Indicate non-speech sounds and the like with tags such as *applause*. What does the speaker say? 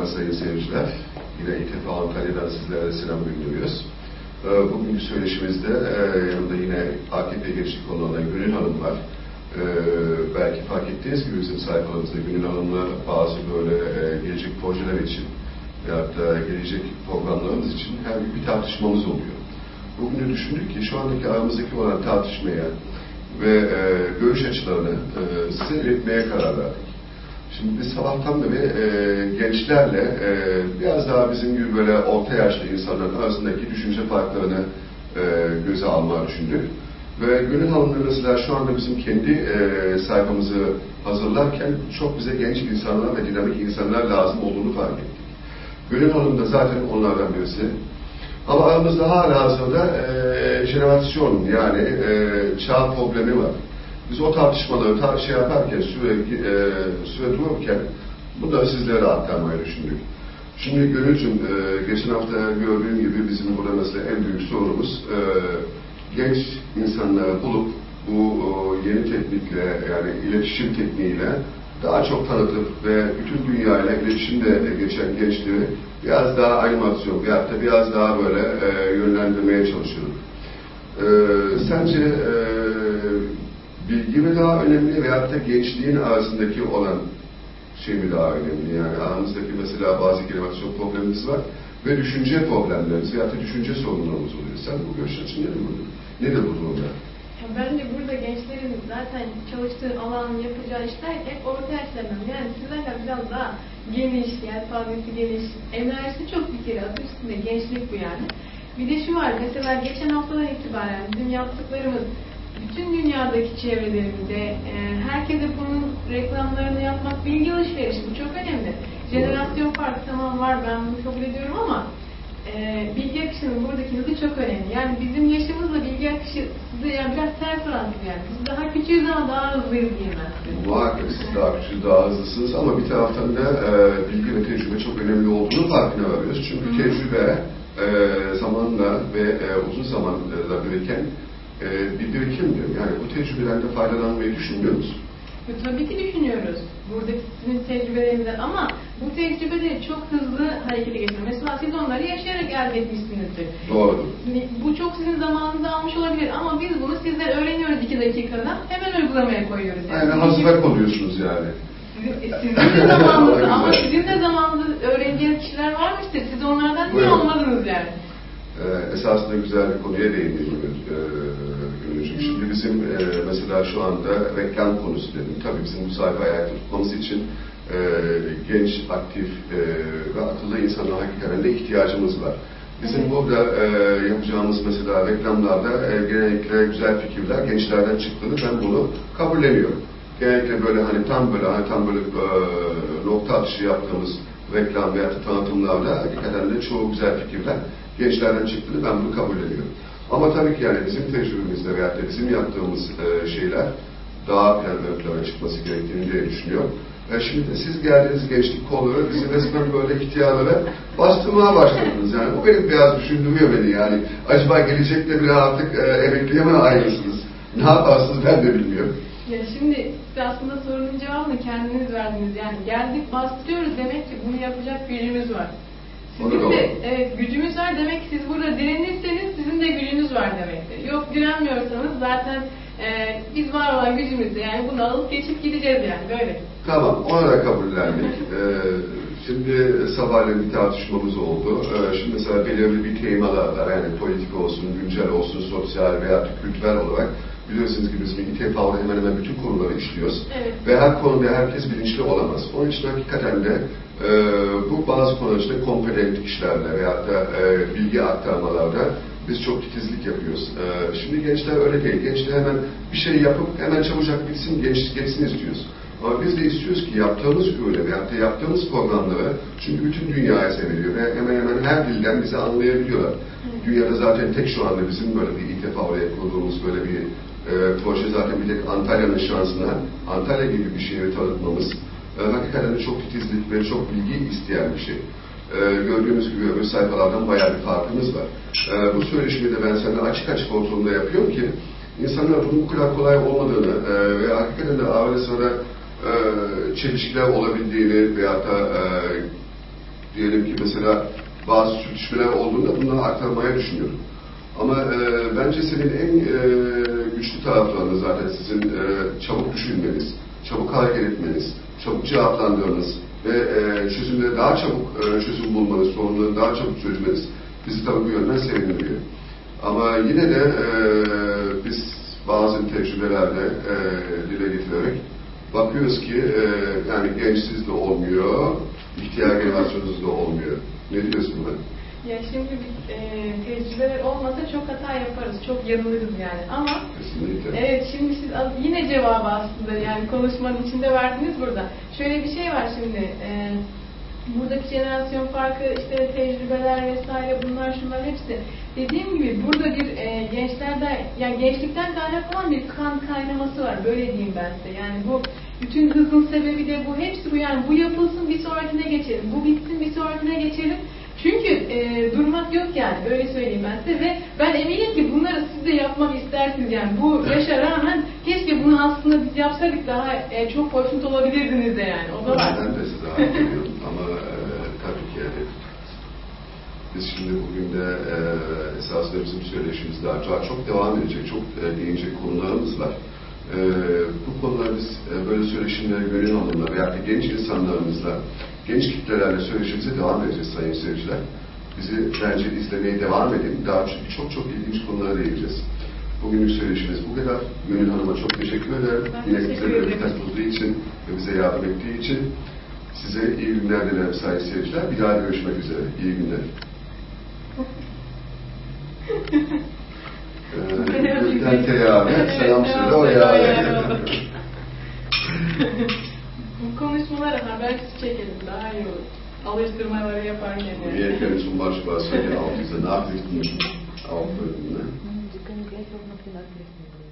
Merhaba sayın seyirciler. Yine ilk Antalya'dan sizlere selam gönderiyoruz. Ee, Bugünkü söyleşimizde e, yanımda yine AKP Gençlik Konuğu'na Gönül Hanım var. Ee, belki fark ettiğiniz gibi bizim sayfalarımızda Gönül Hanım'la bazı böyle e, gelecek projeler için veyahut da gelecek programlarımız için her gün bir tartışmamız oluyor. Bugün de düşündük ki şu andaki aramızdaki olan tartışmaya ve e, görüş açılarını size iletmeye karar verdik. Şimdi biz sabahtan beri e, gençlerle e, biraz daha bizim gibi böyle orta yaşlı insanların arasındaki düşünce farklarını e, göze almayı düşündük. Ve Gönül Hanım'la şu anda bizim kendi e, sayfamızı hazırlarken çok bize genç insanlar ve dinamik insanlar lazım olduğunu fark ettik. Gönül Hanım da zaten onlardan birisi. Ama aramızda hala hazırda e, jenerasyon yani e, çağ problemi var. Biz o tartışmaları tar şey yaparken, sürekli e, süre dururken bunları sizlere aktarmayı düşündük. Şimdi Gönülcüm, e, geçen hafta gördüğün gibi bizim burada mesela en büyük sorunumuz e, genç insanları bulup bu e, yeni teknikle yani iletişim tekniğiyle daha çok tanıtıp ve bütün dünyayla iletişimde geçen gençleri biraz daha animasyon veyahut da biraz daha böyle e, yönlendirmeye çalışıyoruz. E, sence e, bilgi mi daha önemli veyahut da gençliğin arasındaki olan şey mi daha önemli? Yani aramızdaki mesela bazı generasyon problemimiz var ve düşünce problemlerimiz veyahut da düşünce sorunlarımız oluyor. Sen bu görüş açın nedir bu? Nedir bu durumda? Bence burada gençlerin zaten çalıştığı alan, yapacağı işler hep orta yaşlarından. Yani sizlerle biraz daha geniş, yelpazesi geniş, enerjisi çok bir kere adı üstünde gençlik bu yani. Bir de şu var, mesela geçen haftadan itibaren bizim yaptıklarımız bütün dünyadaki çevrelerimizde e, herkese bunun reklamlarını yapmak, bilgi alışverişi bu çok önemli. Jenerasyon farkı tamam var ben bunu kabul ediyorum ama e, bilgi akışının buradaki hızı çok önemli. Yani bizim yaşımızla bilgi akışı hızı yani biraz ters orantılı yani. Biz daha küçüğüz ama daha hızlıyız diyemezsin. Muhakkak siz daha küçük, daha hızlısınız ama bir taraftan da e, bilgi ve tecrübe çok önemli olduğunu farkına varıyoruz. Çünkü Hı. tecrübe e, zamanla ve e, uzun zamanla biriken e, bir birikimdir. Yani bu tecrübelerde faydalanmayı düşünüyor musun? Ve tabii ki düşünüyoruz. Buradaki sizin tecrübelerinizden ama bu tecrübeleri çok hızlı harekete geçiyor. Mesela siz onları yaşayarak elde etmişsinizdir. Şimdi Bu çok sizin zamanınızı almış olabilir ama biz bunu sizden öğreniyoruz iki dakikada. Hemen uygulamaya koyuyoruz. Yani hazıra konuyorsunuz yani. Sizin, e, sizin de *laughs* zamanınızda ama sizin de zamanınızda öğreneceğiniz kişiler varmıştır. Siz onlardan niye olmadınız yani? Ee, esasında güzel bir konuya değindiğim e, Gönülcüm. Şimdi bizim e, mesela şu anda reklam konusu dedim. Tabii bizim bu sayfayı ayakta tutmamız için e, genç, aktif e, ve akıllı insana hakikaten de ihtiyacımız var. Bizim Evet. burada e, yapacağımız mesela reklamlarda e, genellikle güzel fikirler gençlerden çıktığını ben bunu kabulleniyorum. Genellikle böyle hani tam böyle hani tam böyle e, nokta atışı yaptığımız reklam veya tanıtımlarda hakikaten de çoğu güzel fikirler gençlerden çıktığını ben bunu kabul ediyorum. Ama tabii ki yani bizim tecrübemizde veyahut da bizim yaptığımız e, şeyler daha ön çıkması gerektiğini diye düşünüyorum. E, şimdi siz geldiğiniz gençlik kolları bizi resmen böyle ihtiyarlara bastırmaya başladınız. Yani bu benim biraz düşündürüyor beni yani. Acaba gelecekte bile artık e, emekliye mi ayrılsınız? Ne yaparsınız ben de bilmiyorum. Ya şimdi siz aslında sorunun cevabını kendiniz verdiniz. Yani geldik bastırıyoruz demek ki bunu yapacak gücümüz var. Sizin de evet, gücümüz var demek siz burada direnirseniz sizin de gücünüz var demektir. Yok direnmiyorsanız zaten e, biz var olan gücümüzle yani bunu alıp geçip gideceğiz yani böyle. Tamam, ona da kabullendik. Ee, *laughs* şimdi sabahleyin bir tartışmamız oldu. Ee, şimdi mesela belirli bir temalar var. Yani politik olsun, güncel olsun, sosyal veya kültürel olarak. Biliyorsunuz ki biz İTFA'da hemen hemen bütün konuları işliyoruz. Evet. Ve her konuda herkes bilinçli olamaz. Onun için hakikaten de e, bu bazı konular işte kompetent kişilerle veya da e, bilgi aktarmalarda biz çok titizlik yapıyoruz. E, şimdi gençler öyle değil. Gençler hemen bir şey yapıp hemen çabucak bitsin, genç geçsin istiyoruz. Ama biz de istiyoruz ki yaptığımız ürünü veyahut da yaptığımız programları çünkü bütün dünyaya seyrediyor ve hemen hemen her dilden bizi anlayabiliyorlar. Dünyada zaten tek şu anda bizim böyle bir ilk defa oraya kurduğumuz böyle bir e, proje zaten bir tek Antalya'nın şansına Antalya gibi bir şehri tanıtmamız e, hakikaten de çok titizlik ve çok bilgi isteyen bir şey. E, gördüğünüz gibi öbür sayfalardan bayağı bir farkımız var. E, bu söyleşimi de ben sana açık açık ortamda yapıyorum ki insanlar bunun bu kadar kolay olmadığını e, ve hakikaten de aile sonra e, çelişkiler olabildiğini veyahut da e, diyelim ki mesela bazı sürtüşmeler olduğunda bunları aktarmaya düşünüyorum. Ama e, bence senin en e, güçlü taraflarını zaten sizin e, çabuk düşünmeniz, çabuk hareket etmeniz, çabuk cevaplandırmanız ve e, çözümleri daha çabuk e, çözüm bulmanız, sorunları daha çabuk çözmeniz bizi tabii bu yönden sevindiriyor. Ama yine de e, biz bazı tecrübelerde e, dile getirerek bakıyoruz ki e, yani gençsiz de olmuyor, ihtiyar generasyonunuz da olmuyor. Ne diyorsun buna? Ya şimdi biz, e, tecrübeler olmasa çok hata yaparız, çok yanılırız yani. Ama Kesinlikle. evet şimdi siz yine cevabı aslında yani konuşmanın içinde verdiniz burada. Şöyle bir şey var şimdi. E, buradaki jenerasyon farkı, işte tecrübeler vesaire bunlar şunlar hepsi. Dediğim gibi burada bir e, gençlerde, yani gençlikten kaynaklanan bir kan kaynaması var. Böyle diyeyim ben size. Yani bu bütün hızın sebebi de bu. Hepsi bu. Yani bu yapılsın bir sonrakine geçelim. Bu bitsin bir sonrakine geçelim. Çünkü e, durmak yok yani. Öyle söyleyeyim ben size. Ve ben eminim ki bunları siz de yapmak istersiniz. Yani bu yaşa rağmen keşke bunu aslında biz yapsaydık daha e, çok hoşnut olabilirdiniz de yani. O da var. Ben de size hak ama e, tabii ki yani biz şimdi bugün de e, esasında bizim söyleşimiz daha, daha çok devam edecek, çok e, değinecek konularımız var. E, bu konuları biz e, böyle söyleşimlere, gönül alımla veya genç insanlarımızla, genç kitlelerle söyleşimize devam edeceğiz sayın seyirciler. Bizi bence izlemeye devam edin. Daha çünkü çok çok ilginç konulara değineceğiz. Bugünlük söyleşimiz bu kadar. Gönül Hanım'a çok teşekkür ederim. Ben Yine bize böyle ederim. katıldığı için ve bize yardım ettiği için. Size iyi günler dilerim sayın seyirciler. Bir daha görüşmek üzere. İyi günler. *laughs* Ee, Gülten Teyami, selam söyle o ya. *laughs* Bu konuşmaları habersiz çekelim daha iyi olur. Alıştırmaları yaparken. Wir können zum Beispiel was auch diese Nachrichten aufnehmen. Ne? Sie können gleich auch noch den Adressen nehmen.